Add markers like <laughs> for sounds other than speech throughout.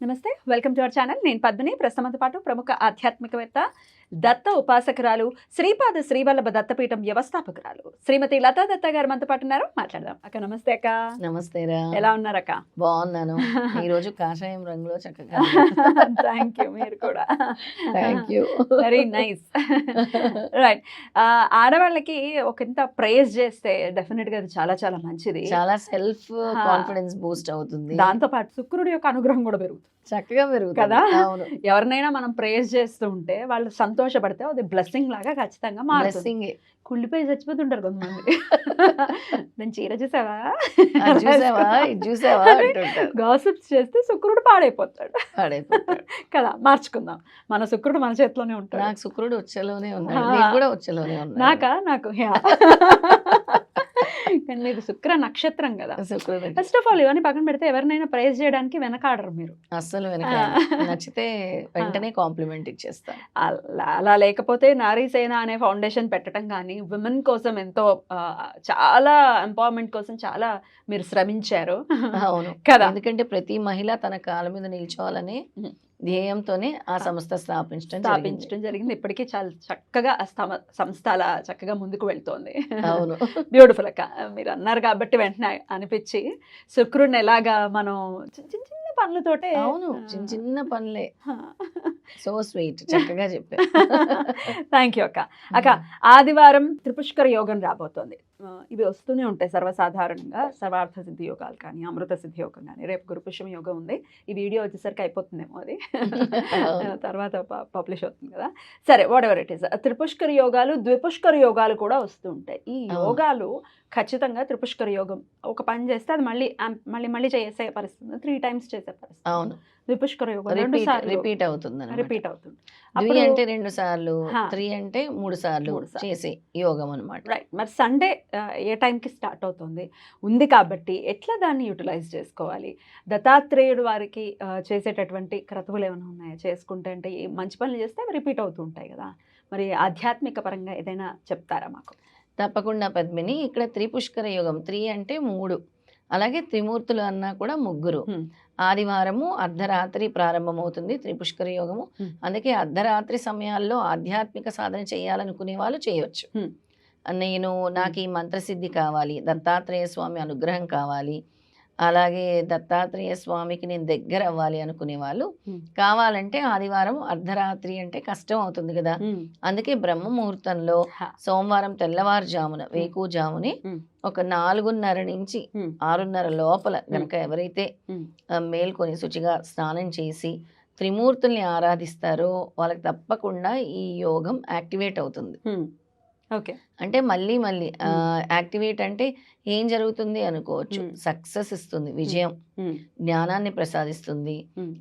నమస్తే welcome to our channel. నేను పద్మిని. ప్రస్తుతంతో పాటు ప్రముఖ ఆధ్యాత్మికవేత్త దత్త ఉపాసకురాలు శ్రీపాద శ్రీవల్లభ దత్తపీఠం వ్యవస్థాపకురాలు శ్రీమతి లతా దత్త గారు మనతో పాటు ఉన్నారు. మాట్లాడదాం. అక్క నమస్తే అక్క. నమస్తే రా. ఎలా ఉన్నారక్క బాగున్నాను. <laughs> ఈ రోజు కాషాయం రంగులో చక్కగా. <laughs> థ్యాంక్ యూ మీరు కూడా. Thank you very nice right ఆడవాళ్ళకి ఒకంత ప్రేజ్ చేస్తే డెఫినెట్గా అది చాలా చాలా మంచిది. చాలా సెల్ఫ్. కాన్ఫిడెన్స్ బూస్ట్ అవుతుంది. దాంతో పాటు శుక్రుడి యొక్క అనుగ్రహం కూడా పెరుగుతుంది. చక్కగా పెరుగుతుంది. కదా? ఎవరినైనా మనం ప్రేజ్ చేస్తూ ఉంటే వాళ్ళు సంతోషపడితే అది బ్లెస్సింగ్ లాగా ఖచ్చితంగా మారుతుంది. బ్లెస్సింగ్ కుళ్ళిపోయి చచ్చిపోతుంటారు కొంతమంది. <laughs> నేను చీర చూసావా? చూసావా? చూసావా? గాసిప్స్ చేస్తే శుక్రుడు పాడైపోతాడు. పాడైపోతాడు. కదా మార్చుకుందాం. మన శుక్రుడు మన చేతిలోనే ఉంటాడు. నాకు శుక్రుడు వచ్చేలోనే ఉన్నాడు. కూడా వచ్చేలోనే ఉన్నాడు. నాకా? నాకు. <laughs> కానీ మీకు శుక్ర నక్షత్రం కదా. ఫస్ట్ ఆఫ్ ఆల్ ఇవన్నీ పక్కన పెడితే ఎవరినైనా ప్రైజ్ చేయడానికి వెనకాడరు మీరు. వెనక నచ్చితే వెంటనే కాంప్లిమెంట్ ఇచ్చేస్తా. అలా అలా లేకపోతే నారీ సేన అనే ఫౌండేషన్ పెట్టడం కానీ విమెన్ కోసం ఎంతో చాలా ఎంపవర్మెంట్ కోసం చాలా మీరు శ్రమించారు. అవును. కదా. ఎందుకంటే ప్రతి మహిళ తన కాళ్ళ మీద నిల్చోవాలనే. ధ్యేయంతోనే ఆ సంస్థ స్థాపించడం. స్థాపించడం జరిగింది. ఇప్పటికీ చాలా చక్కగా ఆ సంస్థ అలా చక్కగా ముందుకు వెళ్తోంది. అవును. <laughs> బ్యూటిఫుల్ అక్క. మీరు అన్నారు కాబట్టి వెంటనే అనిపించి శుక్రుడిని ఎలాగా మనం చిన్న చిన్న చిన్న పనులతోటే అవును. చిన్న చిన్న పనులే. సో స్వీట్ చక్కగా చెప్పా. థ్యాంక్ యూ అక్క. <laughs> అక్క ఆదివారం త్రిపుష్కర యోగం రాబోతోంది. ఇవి వస్తూనే ఉంటాయి సర్వసాధారణంగా. సర్వార్థ సిద్ధి యోగాలు కానీ అమృత సిద్ధి యోగం కానీ. రేపు గురుపుష్యం యోగం ఉంది. ఈ వీడియో వచ్చేసరికి అయిపోతుందేమో అది. <laughs> తర్వాత పబ్లిష్ అవుతుంది కదా. సరే వాట్ ఎవర్ ఇట్ ఈస్ త్రిపుష్కర యోగాలు ద్విపుష్కర యోగాలు కూడా వస్తూ ఉంటాయి. ఈ. యోగాలు ఖచ్చితంగా త్రిపుష్కర యోగం. ఒక పని చేస్తే అది మళ్ళీ మళ్ళీ మళ్ళీ చేసే పరిస్థితి త్రీ టైమ్స్ చేసే పరిస్థితి అవును. ద్విపుష్కర యోగం రెండు రిపీట్ సార్లు రిపీట్ అవుతుంది. రిపీట్ అవుతుంది ద్వి అంటే రెండు సార్లు. త్రీ అంటే మూడు సార్లు. చేసే యోగం అనమాట రైట్ మరి సండే ఏ టైంకి స్టార్ట్ అవుతుంది? ఉంది కాబట్టి ఎట్లా దాన్ని యూటిలైజ్ చేసుకోవాలి? దత్తాత్రేయుడు వారికి చేసేటటువంటి క్రతువులు ఏమైనా ఉన్నాయా? చేసుకుంటే అంటే మంచి పనులు చేస్తే అవి రిపీట్ అవుతూ ఉంటాయి కదా? మరి ఆధ్యాత్మిక పరంగా ఏదైనా చెప్తారా మాకు? తప్పకుండా పద్మిని. ఇక్కడ త్రిపుష్కర యోగం త్రీ అంటే మూడు. అలాగే త్రిమూర్తులు అన్నా కూడా ముగ్గురు. ఆదివారము అర్ధరాత్రి ప్రారంభమవుతుంది త్రిపుష్కర యోగము. అందుకే అర్ధరాత్రి సమయాల్లో ఆధ్యాత్మిక సాధన చేయాలనుకునే వాళ్ళు చేయవచ్చు. నేను నాకు ఈ మంత్రసిద్ధి కావాలి దత్తాత్రేయ స్వామి అనుగ్రహం కావాలి అలాగే దత్తాత్రేయ స్వామికి నేను దగ్గర అవ్వాలి అనుకునే వాళ్ళు. కావాలంటే ఆదివారం అర్ధరాత్రి అంటే కష్టం అవుతుంది కదా అందుకే బ్రహ్మ ముహూర్తంలో. సోమవారం తెల్లవారుజామున వేకుజాముని. ఒక నాలుగున్నర నుంచి. ఆరున్నర లోపల గనక ఎవరైతే మేల్కొని శుచిగా స్నానం చేసి త్రిమూర్తుల్ని ఆరాధిస్తారో వాళ్ళకి తప్పకుండా ఈ యోగం యాక్టివేట్ అవుతుంది ఓకే అంటే మళ్ళీ మళ్ళీ యాక్టివేట్ అంటే ఏం జరుగుతుంది అనుకోవచ్చు. సక్సెస్ ఇస్తుంది విజయం జ్ఞానాన్ని ప్రసాదిస్తుంది.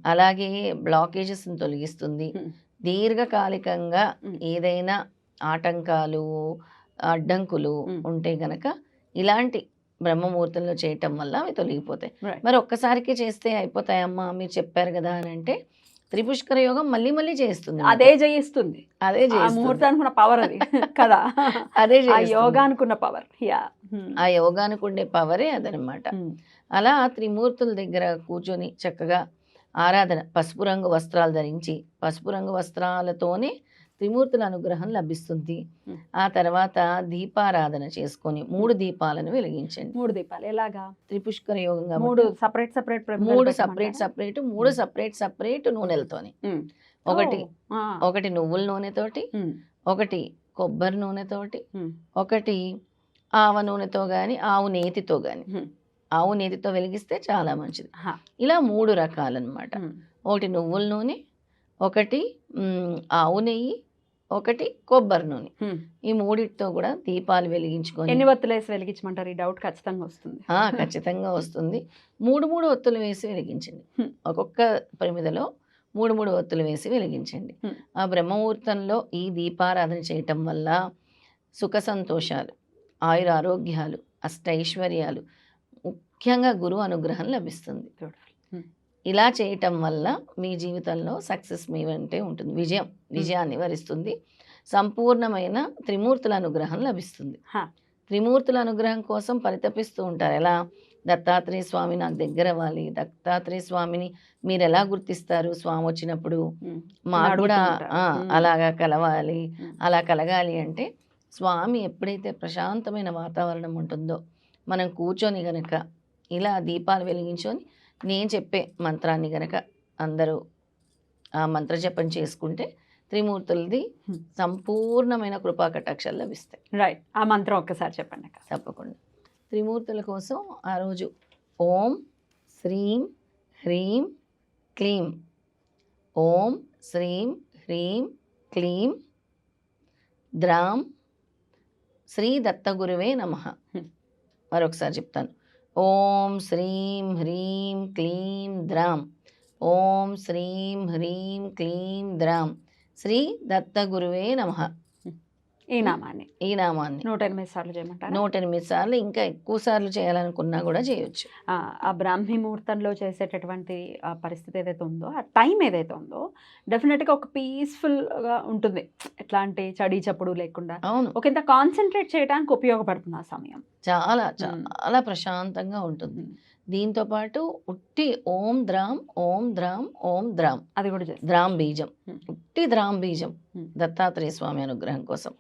అలాగే బ్లాకేజెస్ని తొలగిస్తుంది. దీర్ఘకాలికంగా. ఏదైనా ఆటంకాలు అడ్డంకులు. ఉంటే గనక ఇలాంటి బ్రహ్మముహూర్తంలో చేయటం వల్ల అవి తొలగిపోతాయి. మరి ఒక్కసారికే చేస్తే అయిపోతాయమ్మా మీరు చెప్పారు కదా అని అంటే త్రిపుష్కర యోగం మళ్ళీ మళ్ళీ చేస్తుంది అదే జయిస్తుంది అదే. ముహూర్తానికి ఉన్న పవర్ అది <laughs> కదా. అదే. యోగానికి ఉన్న పవర్ యా ఆ యోగానికి ఉండే పవరే అదనమాట అలా త్రిమూర్తుల దగ్గర కూర్చొని చక్కగా ఆరాధన పసుపు రంగు వస్త్రాలు ధరించి పసుపు రంగు వస్త్రాలతోనే త్రిమూర్తుల అనుగ్రహం లభిస్తుంది. ఆ తర్వాత దీపారాధన చేసుకొని మూడు దీపాలను వెలిగించండి. మూడు దీపాలు. ఎలాగా? త్రిపుష్కర యోగం కాబట్టి మూడు సపరేట్ సపరేట్ మూడు సపరేట్ సపరేట్ మూడు సపరేట్ సపరేట్ నూనెలతోని. ఒకటి ఒకటి నువ్వుల నూనెతోటి ఒకటి కొబ్బరి నూనెతోటి ఒకటి ఆవ నూనెతో కానీ ఆవు నేతితో కానీ ఆవు నేతితో వెలిగిస్తే చాలా మంచిది. ఇలా మూడు రకాలన్నమాట. ఒకటి నువ్వుల నూనె ఒకటి ఆవు నెయ్యి ఒకటి కొబ్బరి నూనె. ఈ మూడిటితో కూడా దీపాలు వెలిగించుకొని ఎన్ని వత్తులు వేసి వెలిగించమంటారు? ఈ డౌట్ ఖచ్చితంగా వస్తుంది. ఖచ్చితంగా వస్తుంది. మూడు మూడు ఒత్తులు వేసి వెలిగించండి. ఒక్కొక్క ప్రమిదలో మూడు మూడు ఒత్తులు వేసి వెలిగించండి. ఆ బ్రహ్మముహూర్తంలో ఈ దీపారాధన చేయటం వల్ల సుఖ సంతోషాలు ఆయుర ఆరోగ్యాలు అష్టైశ్వర్యాలు ముఖ్యంగా గురువు అనుగ్రహం లభిస్తుంది. ఇలా చేయటం వల్ల మీ జీవితంలో సక్సెస్ మీ వెంటే ఉంటుంది. విజయం విజయాన్ని వరిస్తుంది సంపూర్ణమైన త్రిమూర్తుల అనుగ్రహం లభిస్తుంది. త్రిమూర్తుల అనుగ్రహం కోసం పరితపిస్తూ ఉంటారు. ఎలా? దత్తాత్రేయ స్వామి నాకు దగ్గర అవ్వాలి. దత్తాత్రేయ స్వామిని మీరు ఎలా గుర్తిస్తారు? స్వామి వచ్చినప్పుడు. మాకు కూడా. అలాగా కలవాలి. అలా కలగాలి అంటే స్వామి ఎప్పుడైతే ప్రశాంతమైన వాతావరణం ఉంటుందో మనం కూర్చొని గనక ఇలా దీపాలు వెలిగించుకొని నేను చెప్పే మంత్రాన్ని గనక అందరూ ఆ మంత్ర జపం చేసుకుంటే త్రిమూర్తులది. సంపూర్ణమైన కృపా కటాక్షాలు లభిస్తాయి. రైట్ ఆ మంత్రం ఒక్కసారి చెప్పండి తప్పకుండా. త్రిమూర్తుల కోసం ఆ రోజు ఓం శ్రీం హ్రీం క్లీం. ఓం శ్రీం హ్రీం క్లీం. ద్రాం శ్రీ దత్తగురువే నమ. మరొకసారి చెప్తాను. ఓం శ్రీం హ్రీం క్లీం ద్రాం. ఓం శ్రీం హ్రీం క్లీం ద్రాం. శ్రీ దత్తగురువే నమ. ఈ నామాన్ని. ఈ నామాన్ని. నూట ఎనిమిది సార్లు చేయమంటారా? నూట ఎనిమిది సార్లు ఇంకా ఎక్కువ సార్లు చేయాలనుకున్నా కూడా చేయొచ్చు. ఆ, ఆ బ్రాహ్మీ ముహూర్తంలో చేసేటటువంటి ఆ పరిస్థితి ఏదైతే ఉందో ఆ టైం ఏదైతే ఉందో డెఫినెట్గా ఒక పీస్ఫుల్గా ఉంటుంది. ఎట్లాంటి చడి చప్పుడు లేకుండా. అవును. ఒక ఇంత కాన్సన్ట్రేట్ చేయడానికి ఉపయోగపడుతుంది ఆ సమయం. చాలా. చాలా ప్రశాంతంగా ఉంటుంది. దీంతో పాటు ఉట్టి ఓం ద్రాం ఓం ద్రాం ఓం ద్రాం అది కూడా చేస్తాం ద్రాం బీజం. ఉట్టి ద్రాం బీజం. దత్తాత్రేయ స్వామి అనుగ్రహం కోసం.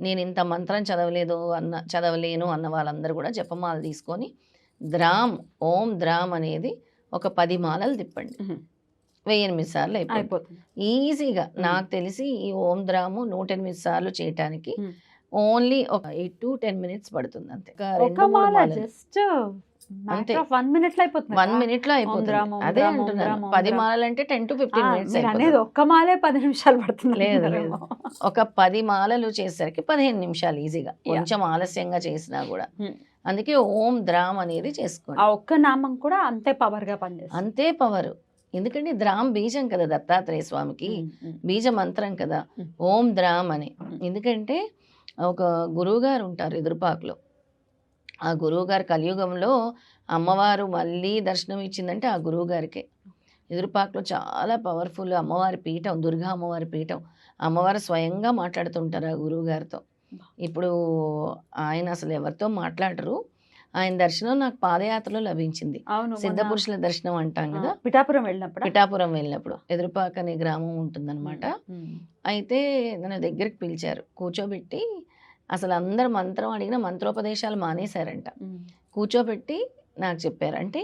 నేను ఇంత మంత్రం చదవలేదు అన్న చదవలేను అన్న వాళ్ళందరూ కూడా జపమాల తీసుకొని ద్రాం ఓం ద్రాం అనేది ఒక పది మాలలు తిప్పండి. వెయ్యి ఎనిమిది సార్లు అయిపోతుంది ఈజీగా. నాకు తెలిసి ఈ ఓం ద్రాము నూట ఎనిమిది సార్లు చేయటానికి. ఓన్లీ ఒక ఎయిట్ టు టెన్ మినిట్స్ పడుతుంది అంతే. జస్ట్ అంతే. వన్ మినిట్లో అయిపోతుంది వన్? మినిట్లో అయిపోతుంది. అదే అంటున్నాను పది అంటే టెన్ టు ఫిఫ్టీన్ మినిట్స్ అనేది ఒక్క మాలే పది నిమిషాలు పడుతుంది లేదు, అంటున్నారేమో. ఒక పది మాలలు చేసేసరికి పదిహేను నిమిషాలు ఈజీగా. కొంచెం ఆలస్యంగా చేసినా కూడా. అందుకే ఓం ద్రామ్ అనేది చేసుకోండి. ఆ ఒక్క నామం కూడా అంతే పవర్గా పనిచేస్తుంది. అంతే పవర్. ఎందుకంటే ద్రామ్ బీజం కదా దత్తాత్రేయ స్వామికి. బీజ మంత్రం కదా. ఓం ద్రామ్ అని. ఎందుకంటే ఒక గురువు గారు ఉంటారు ఎదురుపాకులో. ఆ గురువు గారు కలియుగంలో అమ్మవారు మళ్ళీ దర్శనం ఇచ్చిందంటే ఆ గురువు గారికే ఎదురుపాకులో చాలా పవర్ఫుల్ అమ్మవారి పీఠం దుర్గా అమ్మవారి పీఠం. అమ్మవారు స్వయంగా మాట్లాడుతుంటారు ఆ గురువు గారితో ఇప్పుడు ఆయన అసలు ఎవరితో మాట్లాడరు. ఆయన దర్శనం నాకు పాదయాత్రలో లభించింది. అవును సిద్ధ మొన్న, పురుషుల దర్శనం అంటాం కదా? పిఠాపురం వెళ్ళినప్పుడు? పిఠాపురం వెళ్ళినప్పుడు. ఎదురుపాక అనే గ్రామం ఉంటుందన్నమాట. అయితే నన్ను దగ్గరికి పిలిచారు. కూర్చోబెట్టి అసలు అందరు మంత్రం అడిగిన మంత్రోపదేశాలు మానేశారంట. కూర్చోబెట్టి నాకు చెప్పారు. అంటే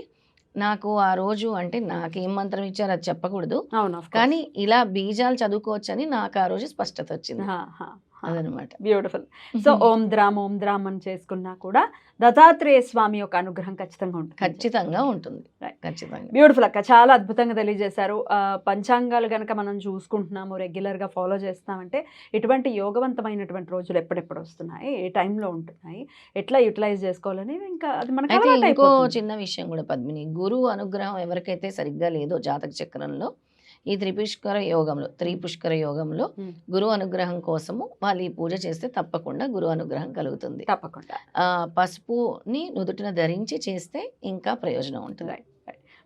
నాకు ఆ రోజు అంటే నాకేం మంత్రం ఇచ్చారో అది చెప్పకూడదు. అవును కానీ ఇలా బీజాలు చదువుకోవచ్చని నాకు ఆ రోజు స్పష్టత వచ్చింది. అదనమాట. బ్యూటిఫుల్ సో <laughs> ఓం ద్రామ్ ఓం ద్రామ్ అని చేసుకున్నా కూడా దత్తాత్రేయ స్వామి యొక్క అనుగ్రహం ఖచ్చితంగా ఉంటుంది. ఖచ్చితంగా ఉంటుంది. ఖచ్చితంగా. బ్యూటిఫుల్ అక్క. చాలా అద్భుతంగా తెలియజేశారు. పంచాంగాలు కనుక మనం చూసుకుంటున్నాము రెగ్యులర్గా ఫాలో చేస్తామంటే ఇటువంటి యోగవంతమైనటువంటి రోజులు ఎప్పుడెప్పుడు వస్తున్నాయి? ఏ టైంలో ఉంటున్నాయి? ఎట్లా యూటిలైజ్ చేసుకోవాలని ఇంకా అది మనకి ఇంకో. చిన్న విషయం కూడా పద్మిని. గురువు అనుగ్రహం ఎవరికైతే సరిగ్గా లేదో జాతక చక్రంలో ఈ త్రిపుష్కర యోగంలో త్రిపుష్కర యోగంలో. గురువు అనుగ్రహం కోసము వాళ్ళు ఈ పూజ చేస్తే తప్పకుండా గురువు అనుగ్రహం కలుగుతుంది. తప్పకుండా. పసుపుని నుదుటిన ధరించి చేస్తే ఇంకా ప్రయోజనం ఉంటుంది.